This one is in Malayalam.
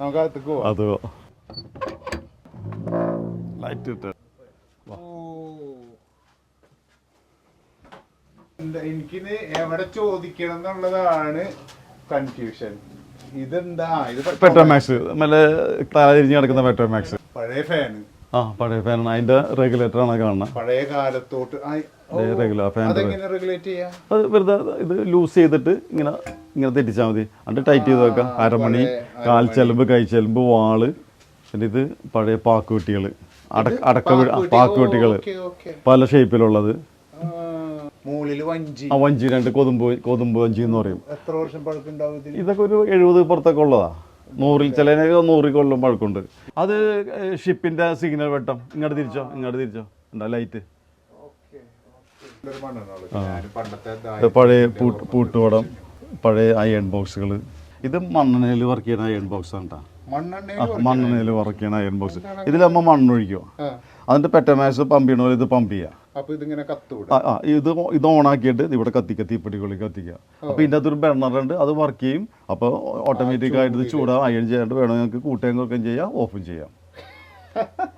നമുക്ക് അകത്തേക്ക് പോവാം. അത്? ലൈറ്റ് ഇട്ട്. എനിക്കിത് എവിടെ ചോദിക്കണം എന്നുള്ളതാണ് കൺഫ്യൂഷൻ ഇതെന്താ? ഇത് പെട്രോമാക്സ് നല്ല തല തിരിഞ്ഞ് കിടക്കുന്ന പെട്രോമാക്സ് പഴയ ഫാന് ആ പഴയ ഫാനാണ് അതിന്റെ റെഗുലേറ്റർ ആണ് കാണുന്നത് പഴയ കാലത്തോട്ട്. റെഗുലർ ഫാൻ അത് വെറുതെ ഇത് ലൂസ് ചെയ്തിട്ട് ഇങ്ങനെ ഇങ്ങനെ തെറ്റിച്ചാൽ മതി. എന്നിട്ട് ടൈറ്റ് ചെയ്ത് വെക്കാം. അരമണി കാൽ ചെലമ്പ് കൈ ചെലമ്പ് വാൾ പിന്നെ ഇത് പഴയ പാക്കുവെട്ടികൾ അടക്ക അടക്ക പാക്കുവെട്ടികൾ പല ഷേപ്പിലുള്ളത് ആ വഞ്ചി. രണ്ട് കൊതുമ്പ് കൊതുമ്പ് വഞ്ചി എന്ന് പറയും. ഇതൊക്കെ ഒരു എഴുപത് പുറത്തൊക്കെ ഉള്ളതാ. നൂറിൽ ചിലതിനൊക്കെ നൂറിൽ കൊള്ളും പഴക്കമുണ്ട്. അത് ഷിപ്പിന്റെ സിഗ്നൽ വെട്ടം. ഇങ്ങോട്ട് തിരിച്ചോ ഇങ്ങോട്ട് തിരിച്ചോ. എന്താ ലൈറ്റ് പഴയ പൂട്ട് പൂട്ടുവടം പഴയ അയൺ ബോക്സുകൾ ഇത് മണ്ണെണ്ണയിൽ വർക്ക് ചെയ്യുന്ന അയൺ ബോക്സ് ആണ് കേട്ടോ മണ്ണെണ്ണയിൽ വർക്ക് ചെയ്യുന്ന അയൺ ബോക്സ് ഇതിലമ്മ മണ്ണൊഴിക്കുക. അതിന്റെ പെറ്റമാസ് പമ്പ് ചെയ്യണ പോലെ ഇത് പമ്പ് ചെയ്യുക അപ്പൊ ഇതിങ്ങനെ കത്തൂടെ? ആ, ഇത് ഇത് ഓണാക്കിയിട്ട് ഇവിടെ കത്തിക്കുക തീപ്പെട്ടിക്കുള്ളിൽ കത്തിക്കുക. അപ്പോൾ ഇതിന്റെ അകത്തൊരു ബർണർ ഉണ്ട് അത് വർക്ക് ചെയ്യും. അപ്പോൾ ഓട്ടോമാറ്റിക് ആയിട്ട് ഇത് ചൂടാ അയൺ ചെയ്യാണ്ട് വേണമെങ്കിൽ നിങ്ങൾക്ക് കൂട്ടുകയും ചെയ്യാം ഓഫും ചെയ്യാം.